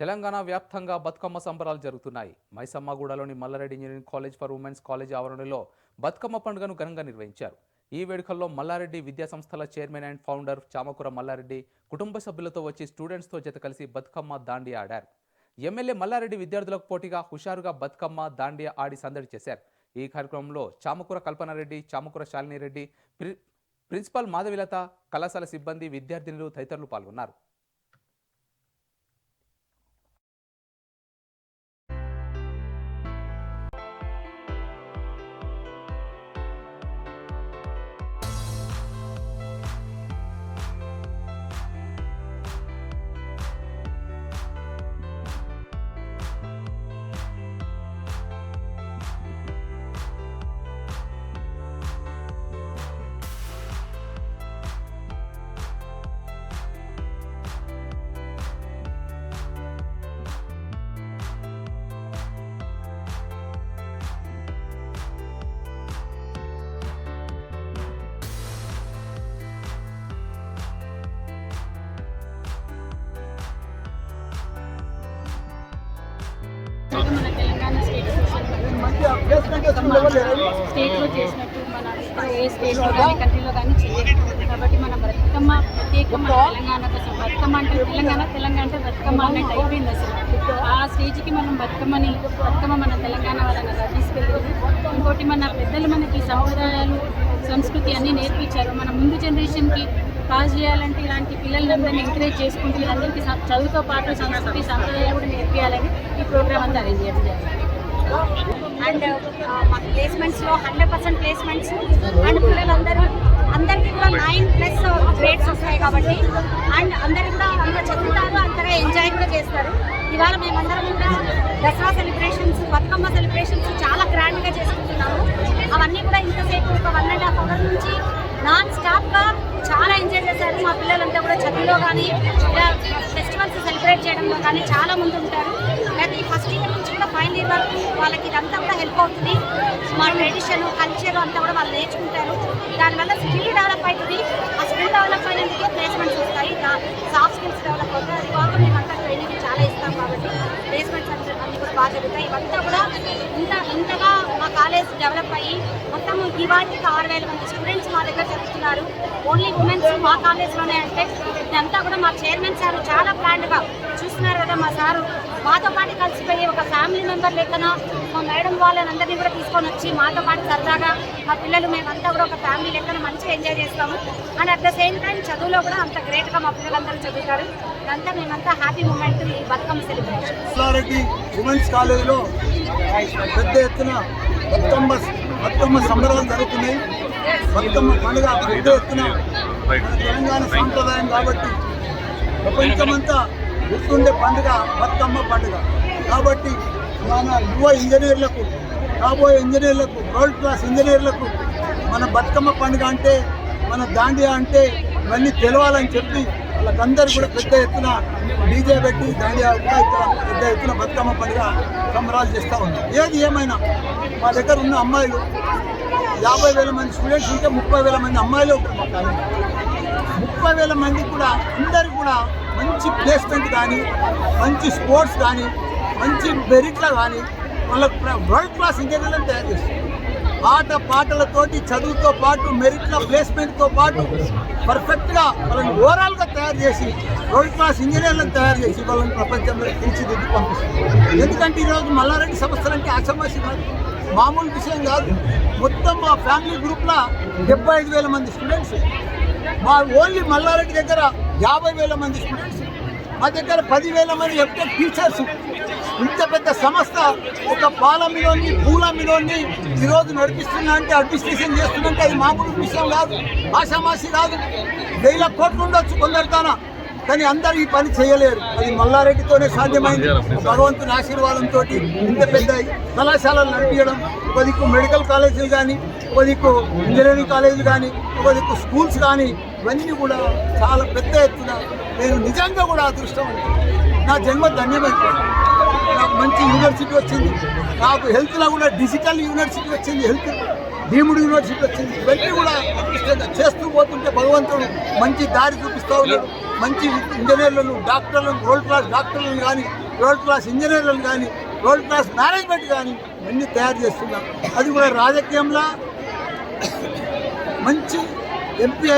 తెలంగాణ వ్యాప్తంగా బతుకమ్మ సంబరాలు జరుగుతున్నాయి. మైసమ్మగూడలోని Malla Reddy engineering college for womens college ఆవరణలో బతుకమ్మ పండుగను ఘనంగా నిర్వహించారు. ఈ వేడుకల్లో మల్లారెడ్డి విద్యా సంస్థల chairman and founder Chamakura Malla Reddy కుటుంబ సభ్యులతో వచ్చి స్టూడెంట్స్తో జత కలిసి బతుకమ్మ దాండియా ఆడారు. ఎమ్మెల్యే మల్లారెడ్డి విద్యార్థులకు పోటీగా హుషారుగా బతుకమ్మ దాండియా ఆడి సందడి చేశారు. ఈ కార్యక్రమంలో చామకూర కల్పనారెడ్డి చామకూర శాలినిరెడ్డి రెడ్డి ప్రిన్సిపల్ మాధవిలత కళాశాల సిబ్బంది విద్యార్థినులు తదితరులు పాల్గొన్నారు. అలాగే మన తెలంగాణ స్టేట్ స్టేట్లో చేసినట్టు మన ఏ స్టేట్లో కానీ కంట్రీలో కానీ చేయలేదు కాబట్టి మన బతుకమ్మ ప్రత్యేకమైన తెలంగాణ కోసం బతుకమ్మ అంటే తెలంగాణ తెలంగాణ అంటే బతుకమ్మ అన్నట్టు అయిపోయింది అసలు ఆ స్టేజ్కి మనం బతుకమ్మని బతుకమ్మ మన తెలంగాణ వాళ్ళని అలా తీసుకెళ్ళింది ఇంకోటి మన పెద్దలు మనకి సంప్రదాయాలు సంస్కృతి అన్నీ నేర్పించారు మన ముందు జనరేషన్కి పాస్ చేయాలంటే ఇలాంటి పిల్లలందరినీ ఎంకరేజ్ చేసుకుంటూ వీళ్ళందరికీ చదువుతో పాటు సంస్కృతి సంప్రదాయాలు కూడా నేర్పించాలని ఈ అండ్ uh, మా ప్లేస్మెంట్స్లో హండ్రెడ్ పర్సెంట్ ప్లేస్మెంట్స్ అండ్ పిల్లలందరూ అందరికీ కూడా నైన్ ప్లస్ గ్రేడ్స్ వస్తాయి కాబట్టి అండ్ అందరూ కూడా అంత చదువుతారు అంతగా ఎంజాయ్ కూడా చేస్తారు. ఇవాళ మేమందరం కూడా దసరా సెలబ్రేషన్స్ బతుకమ్మ సెలబ్రేషన్స్ చాలా గ్రాండ్గా చేసుకుంటున్నాము. అవన్నీ కూడా ఇంతసేపు ఒక వన్ అండ్ హాఫ్ అవర్ నుంచి నాన్ స్టాప్గా చాలా ఎంజాయ్ చేశారు మా పిల్లలంతా కూడా చదువులో కానీ చేయడంలో కానీ చాలా మంది ఉంటారు. ప్రతి ఫస్ట్ ఇయర్ నుంచి కూడా ఫైనల్ ఇయర్ వరకు వాళ్ళకి ఇదంతా కూడా హెల్ప్ అవుతుంది. మా ట్రెడిషన్ కల్చర్ అంతా కూడా వాళ్ళు నేర్చుకుంటారు. దానివల్ల స్కిల్ డెవలప్ అవుతుంది. ఆ స్కిల్ డెవలప్ అయినందుకే ప్లేస్మెంట్స్ వస్తాయి. సాఫ్ట్ స్కిల్స్ డెవలప్ అవుతాయి. అది కాక మేమంతా ట్రైనింగ్ చాలా ఇస్తాం కాబట్టి ప్లేస్మెంట్స్ అన్ని కూడా బాగా జరుగుతాయి. ఇవంతా కూడా ఇంత ఇంతగా మా కాలేజ్ డెవలప్ అయ్యి మొత్తం ఆరు వేల మంది స్టూడెంట్స్ మా దగ్గర చదువుతున్నారు ఓన్లీ ఉమెన్స్ మా కాలేజ్లోనే అంటే ఇదంతా కూడా మా చైర్మన్ సార్ చాలా ప్లాన్డ్గా చూస్తున్నారు కదా మా సారు. మాతో పాటు కలిసిపోయి ఒక ఫ్యామిలీ మెంబర్ లెక్కన మా మేడం వాళ్ళని అందరినీ కూడా తీసుకొని వచ్చి మాతో పాటు సరదాగా మా పిల్లలు మేమంతా కూడా ఒక ఫ్యామిలీ లెక్కన మంచిగా ఎంజాయ్ చేస్తాము. And at the same time చదువులో కూడా అంత గ్రేట్గా మా పిల్లలందరూ చదువుతారు. ఇదంతా మేమంతా హ్యాపీ మూమెంట్ ఈ బతుకమ్మ సెలబ్రేషన్ ఉమెన్స్ కాలేజీలో పెద్ద ఎత్తున బతుకమ్మ బతుకమ్మ సంబరాలు జరుగుతున్నాయి. బతుకమ్మ పండుగ పెద్ద ఎత్తున తెలంగాణ సాంప్రదాయం కాబట్టి ప్రపంచమంతా గుర్తుండే పండుగ బతుకమ్మ పండుగ. కాబట్టి మన యువ ఇంజనీర్లకు రాబోయే ఇంజనీర్లకు వరల్డ్ క్లాస్ ఇంజనీర్లకు మన బతుకమ్మ పండుగ అంటే మన దాండియా అంటే ఇవన్నీ తెలవాలని చెప్పి వాళ్ళకందరూ కూడా పెద్ద ఎత్తున డీజే పెట్టి దాండియా పెద్ద ఎత్తున బతుకమ్మ పండుగ సంబరాలు చేస్తూ ఉన్నాం ఏది ఏమైనా మా దగ్గర ఉన్న అమ్మాయిలు యాభై వేల మంది స్టూడెంట్స్ ఉంటే ముప్పై వేల మంది అమ్మాయిలు ఉంటారు మా కాలేజీలో ముప్పై వేల మందికి కూడా అందరికి కూడా మంచి ప్లేస్మెంట్ కానీ మంచి స్పోర్ట్స్ కానీ మంచి మెరిట్లో కానీ వాళ్ళకి వరల్డ్ క్లాస్ ఇంజనీర్లను తయారు చేస్తారు ఆట పాటలతోటి చదువుతో పాటు మెరిట్లో ప్లేస్మెంట్తో పాటు పర్ఫెక్ట్గా వాళ్ళని ఓవరాల్గా తయారు చేసి వరల్డ్ క్లాస్ ఇంజనీర్లను తయారు చేసి వాళ్ళని ప్రపంచంలో తీర్చిదిద్ది పంపిస్తుంది. ఎందుకంటే ఈరోజు మల్లారెడ్డి సంస్థలు అంటే అసమస్య మామూలు విషయం కాదు. మొత్తం మా ఫ్యామిలీ గ్రూప్లో డెబ్బై ఐదు వేల మంది స్టూడెంట్స్ మా ఓన్లీ మల్లారెడ్డి దగ్గర యాభై వేల మంది స్టూడెంట్స్ మా దగ్గర పదివేల మంది ఎంటెక్ టీచర్స్ ఇంత పెద్ద సంస్థ ఒక పాలమిలోని పూలమిలోని ఈరోజు నడిపిస్తున్నా అంటే అడ్మినిస్ట్రేషన్ చేస్తుందంటే అది మామూలు విషయం కాదు ఆషామాషి కాదు. వేల కోట్లు ఉండొచ్చు కొందరితోన కానీ అందరూ ఈ పని చేయలేరు. అది మల్లారెడ్డితోనే సాధ్యమైంది. భగవంతుని ఆశీర్వాదంతో ఇంత పెద్ద కళాశాలలు నడిపించడం ఒక దిక్కు మెడికల్ కాలేజీలు కానీ ఒక దిక్కు ఇంజనీరింగ్ కాలేజీలు కానీ ఒక దిక్కు స్కూల్స్ కానీ ఇవన్నీ కూడా చాలా పెద్ద ఎత్తున నేను నిజంగా కూడా అదృష్టం నా జన్మ ధన్యమైపోయింది. నాకు మంచి యూనివర్సిటీ వచ్చింది. నాకు హెల్త్లో కూడా డిజిటల్ యూనివర్సిటీ వచ్చింది హెల్త్ భీముడు యూనివర్సిటీ వచ్చింది. ఇవన్నీ కూడా అదృష్టంగా చేస్తూ పోతుంటే భగవంతుడు మంచి దారి చూపిస్తూ ఉన్నాడు. మంచి ఇంజనీర్లను డాక్టర్లను వరల్డ్ క్లాస్ డాక్టర్లను కానీ వరల్డ్ క్లాస్ ఇంజనీర్లను కానీ వరల్డ్ క్లాస్ మేనేజ్మెంట్ కానీ అన్ని తయారు చేస్తున్నాం అది కూడా రాజకీయంలో మంచి ఎంపీ